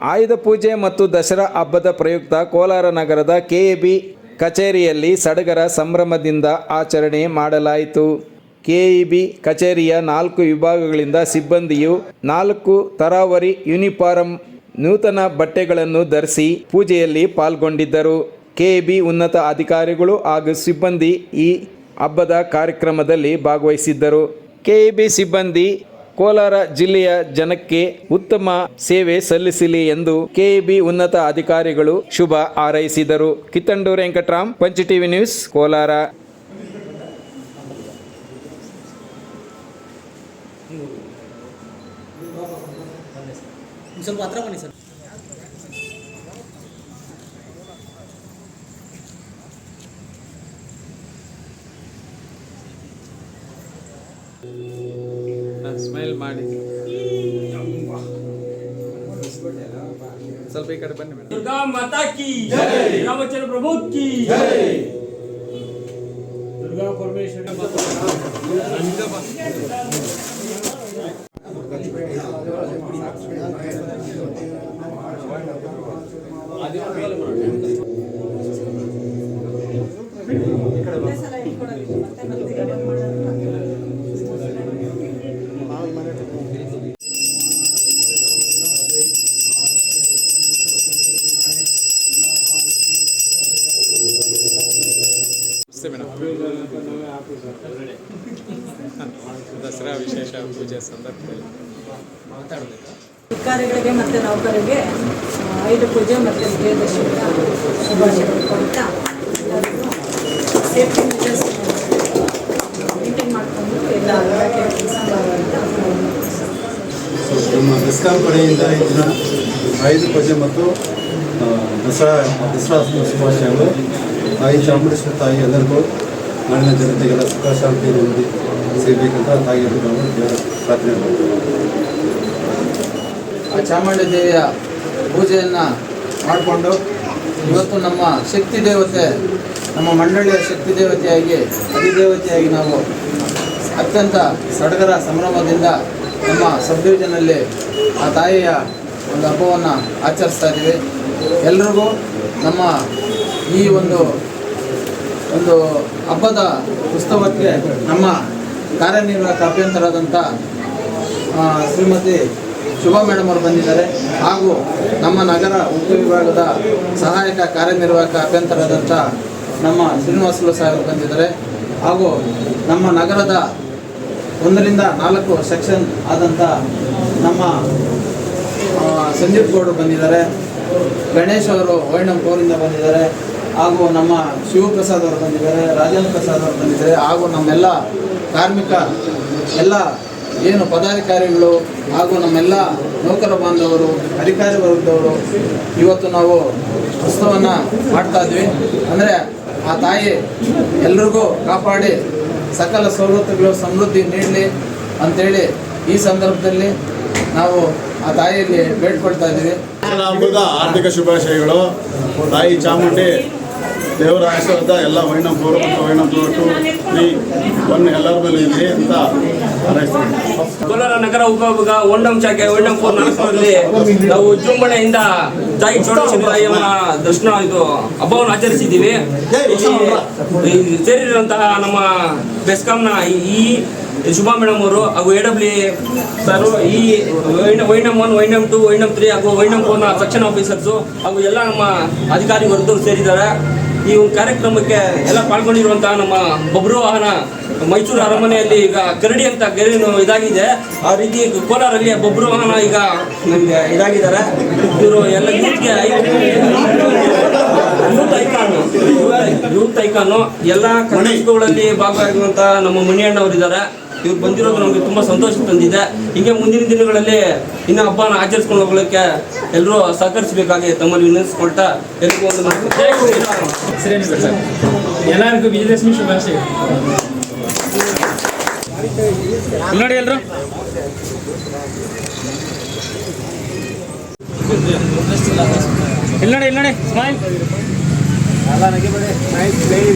ಆಯುಧ ಪೂಜೆ ಮತ್ತು ದಸರಾ ಹಬ್ಬದ ಪ್ರಯುಕ್ತ ಕೋಲಾರ ನಗರದ ಕೆಎಬಿ ಕಚೇರಿಯಲ್ಲಿ ಸಡಗರ ಸಂಭ್ರಮದಿಂದ ಆಚರಣೆ ಮಾಡಲಾಯಿತು. ಕೆಇಬಿ ಕಚೇರಿಯ ನಾಲ್ಕು ವಿಭಾಗಗಳಿಂದ ಸಿಬ್ಬಂದಿಯು ನಾಲ್ಕು ತರಾವರಿ ಯೂನಿಫಾರಂ, ನೂತನ ಬಟ್ಟೆಗಳನ್ನು ಧರಿಸಿ ಪೂಜೆಯಲ್ಲಿ ಪಾಲ್ಗೊಂಡಿದ್ದರು. ಕೆಇಬಿ ಉನ್ನತ ಅಧಿಕಾರಿಗಳು ಹಾಗೂ ಸಿಬ್ಬಂದಿ ಈ ಹಬ್ಬದ ಕಾರ್ಯಕ್ರಮದಲ್ಲಿ ಭಾಗವಹಿಸಿದ್ದರು. ಕೆಇಬಿ ಸಿಬ್ಬಂದಿ ಕೋಲಾರ ಜಿಲ್ಲೆಯ ಜನಕ್ಕೆ ಉತ್ತಮ ಸೇವೆ ಸಲ್ಲಿಸಲಿ ಎಂದು ಕೆಇಬಿ ಉನ್ನತ ಅಧಿಕಾರಿಗಳು ಶುಭ ಹಾರೈಸಿದರು. ಕಿತ್ತಂಡೂರು ವೆಂಕಟರಾಮ್, ಪಂಚ ಟಿವಿ ನ್ಯೂಸ್, ಕೋಲಾರ. ಬನ್ನಿ ಸರ್. ಸ್ಮೈಲ್ ಮಾಡಿ ಸ್ವಲ್ಪ ಈ ಕಡೆ ಬನ್ನಿ ಮೇಡಮ್ ದುರ್ಗಾ ಮಾತಾ ಕಿ ರಾಮಚಂದ್ರ ಪ್ರಭು ಕಿ ದುರ್ಗಾ ಪರಮೇಶ್ವರಿ ಆದಿವಾಸಿ ದಸರಾ ವಿಶೇಷ ಪೂಜೆ ಸಂದರ್ಭದಲ್ಲಿ ಅಧಿಕಾರಿಗಳಿಗೆ ಮತ್ತು ನೌಕರಿಗೆ ಐದು ಆಯುಧ ಪೂಜೆ ಮತ್ತು ವಿಜಯದಶಮಿಯ ಶುಭಾಶಯಗಳು ಕೊಡ್ತಾ ಸೇಫ್ಟಿ ಮೆಜರ್ಸ್ ಮೇಂಟೈನ್ ಮಾಡಿಕೊಂಡು ಎಲ್ಲ ಕೆಲಸ ಮಾಡುವಂತ ನಮ್ಮ ಬೆಸ್ಕಾಂ ಕಡೆಯಿಂದ ಈ ದಿನ ಆಯುಧ ಪೂಜೆ ಮತ್ತು ದಸರಾ ದಸರಾ ಶುಭಾಶಯಗಳು. ತಾಯಿ ಚಾಮುಂಡೇಶ್ವರಿ ತಾಯಿ ಎಲ್ಲರಿಗೂ ನಾಡಿನ ಜನತೆಗೆಲ್ಲ ಸುಖ ಶಾಂತಿ ನೆಮ್ಮದಿ ಸಿಗಬೇಕಂತ ತಾಯಿ ದೇವರ ಪ್ರಾರ್ಥನೆ ಮಾಡ್ತೀವಿ. ಆ ಚಾಮುಂಡಿ ದೇವಿಯ ಪೂಜೆಯನ್ನು ಮಾಡಿಕೊಂಡು ಇವತ್ತು ನಮ್ಮ ಶಕ್ತಿ ದೇವತೆ, ನಮ್ಮ ಮಂಡಳಿಯ ಶಕ್ತಿ ದೇವತೆಯಾಗಿ ಅಧಿದೇವತೆಯಾಗಿ ನಾವು ಅತ್ಯಂತ ಸಡಗರ ಸಂಭ್ರಮದಿಂದ ನಮ್ಮ ಸಬ್ ಆ ತಾಯಿಯ ಒಂದು ಹಬ್ಬವನ್ನು ಆಚರಿಸ್ತಾ ಇದ್ದೀವಿ. ಎಲ್ರಿಗೂ ನಮ್ಮ ಈ ಒಂದು ಒಂದು ಹಬ್ಬದ ಉತ್ಸವಕ್ಕೆ ನಮ್ಮ ಕಾರ್ಯನಿರ್ವಾಹಕ ಅಭ್ಯಂತರಾದಂಥ ಶ್ರೀಮತಿ ಶುಭಾ ಮೇಡಮ್ ಅವರು ಬಂದಿದ್ದಾರೆ. ಹಾಗೂ ನಮ್ಮ ನಗರ ಉಪವಿಭಾಗದ ಸಹಾಯಕ ಕಾರ್ಯನಿರ್ವಾಹಕ ಅಭ್ಯಂತರಾದಂಥ ನಮ್ಮ ಶ್ರೀನಿವಾಸಲು ಸಾಹೇಬರು ಬಂದಿದ್ದಾರೆ. ಹಾಗೂ ನಮ್ಮ ನಗರದ ಒಂದರಿಂದ ನಾಲ್ಕು ಸೆಕ್ಷನ್ ಆದಂಥ ನಮ್ಮ ಸಂದೀಪ್ ಗೌಡರು ಬಂದಿದ್ದಾರೆ. ಗಣೇಶ್ ಅವರು ವೈಣಂಪೂರಿಂದ ಬಂದಿದ್ದಾರೆ. ಹಾಗೂ ನಮ್ಮ ಶಿವಪ್ರಸಾದ್ ಅವರು ಬಂದಿದ್ದಾರೆ, ರಾಜೇಂದ್ರ ಪ್ರಸಾದ್ ಅವರು ಬಂದಿದ್ದಾರೆ, ಹಾಗೂ ನಮ್ಮೆಲ್ಲ ಕಾರ್ಮಿಕ, ಎಲ್ಲ ಏನು ಪದಾಧಿಕಾರಿಗಳು ಹಾಗೂ ನಮ್ಮೆಲ್ಲ ನೌಕರ ಬಾಂಧವರು, ಅಧಿಕಾರಿ ವರ್ಗದವರು, ಇವತ್ತು ನಾವು ಉತ್ಸವವನ್ನು ಮಾಡ್ತಾ ಇದ್ವಿ. ಅಂದರೆ ಆ ತಾಯಿ ಎಲ್ರಿಗೂ ಕಾಪಾಡಿ, ಸಕಲ ಸವಲತ್ತುಗಳು ಸಮೃದ್ಧಿ ನೀಡಲಿ ಅಂತೇಳಿ ಈ ಸಂದರ್ಭದಲ್ಲಿ ನಾವು ಆ ತಾಯಿಯಲ್ಲಿ ಬೇಡ್ಕೊಳ್ತಾ ಇದ್ದೀವಿ. ಹಬ್ಬದ ಆರ್ಥಿಕ ಶುಭಾಶಯಗಳು. ತಾಯಿ ಚಾಮುಂಡಿ ದೇವರ ಆಶೀರ್ವಾದ ಎಲ್ಲ ವೈನಂಪುರ ಮತ್ತು ವೈನಂಪುರ ಟು ಈ ಒನ್ ಎಲ್ಲರ ಮೇಲೆ ಇರಲಿ ಅಂತ ಕೋಲಾರ ನಗರ ಉಪವಿಭಾಗ ಒಂಡಂ ಶಾಖೆ ಒಂಡಂ ಫೋರ್ ನಾಲ್ಕರಲ್ಲಿ ನಾವು ವಿಜೃಂಭಣೆಯಿಂದ ತಾಯಿ ಚೌಡೇಶ್ವರಿ ತಾಯಿಯಮ್ಮನ ದರ್ಶನ ಇದು ಹಬ್ಬವನ್ನು ಆಚರಿಸಿದ್ದೀವಿ. ಇಲ್ಲಿ ಸೇರಿರುವಂತಹ ನಮ್ಮ ಬೆಸ್ಕಾಂನ ಈ ಶುಭಾ ಮೇಡಮ್ ಅವರು ಹಾಗೂ ಎ ಡಬ್ಲ್ಯೂ ಸರ್ ಈ ವೈನಮ್ ಒನ್ ವೈನಮ್ ಟು ವೈನಮ್ ತ್ರೀ ಹಾಗೂ ವೈನಮ್ ಫೋರ್ನ ಸೆಕ್ಷನ್ ಆಫೀಸರ್ಸು ಹಾಗೂ ಎಲ್ಲ ನಮ್ಮ ಅಧಿಕಾರಿ ವರ್ಗದವರು ಸೇರಿದ್ದಾರೆ. ಈ ಒಂದು ಕಾರ್ಯಕ್ರಮಕ್ಕೆ ಎಲ್ಲ ಪಾಲ್ಗೊಂಡಿರುವಂತಹ ನಮ್ಮ ಬಬ್ರು ವಾಹನ ಮೈಸೂರು ಅರಮನೆಯಲ್ಲಿ ಈಗ ಕರಡಿ ಅಂತ ಗರಿನು ಇದಾಗಿದೆ. ಆ ರೀತಿ ಕೋಲಾರಲ್ಲಿ ಬಬ್ರು ವಾಹನ ಈಗ ನಮಗೆ ಇದಾಗಿದ್ದಾರೆ. ಇವರು ಎಲ್ಲ ಯೂತ್ಗೆ ಯೂತ್ ಐಕಾನ್ ಯೂತ್ ಐಕಾನು ಎಲ್ಲ ಕನಸುಗಳಲ್ಲಿ ಭಾಗವಾಗಿರುವಂತಹ ನಮ್ಮ ಮಣಿಯಣ್ಣವರು ಇದ್ದಾರೆ. ಇವ್ರು ಬಂದಿರೋದು ನಮಗೆ ತುಂಬಾ ಸಂತೋಷ ತಂದಿದೆ. ಹೀಗೆ ಮುಂದಿನ ದಿನಗಳಲ್ಲಿ ಇನ್ನು ಹಬ್ಬನ ಆಚರಿಸ್ಕೊಂಡು ಹೋಗ್ಲಿಕ್ಕೆ ಎಲ್ಲರೂ ಸಹಕರಿಸಬೇಕಾಗಿ ತಮ್ಮಲ್ಲಿ ವಿನಂತಿಸ್ಕೊಳ್ತಾ ಎಲ್ಲರಿಗೂ ಒಂದು ಮಾತು. ಎಲ್ಲರಿಗೂ ವಿಜಯದಶಮಿ ಶುಭಾಶಯ. ನೋಡಿ ಎಲ್ರು ಇಲ್ಲಿ ನೋಡಿ ಇಲ್ಲಿ ನೋಡಿ ಸ್ಮೈಲ್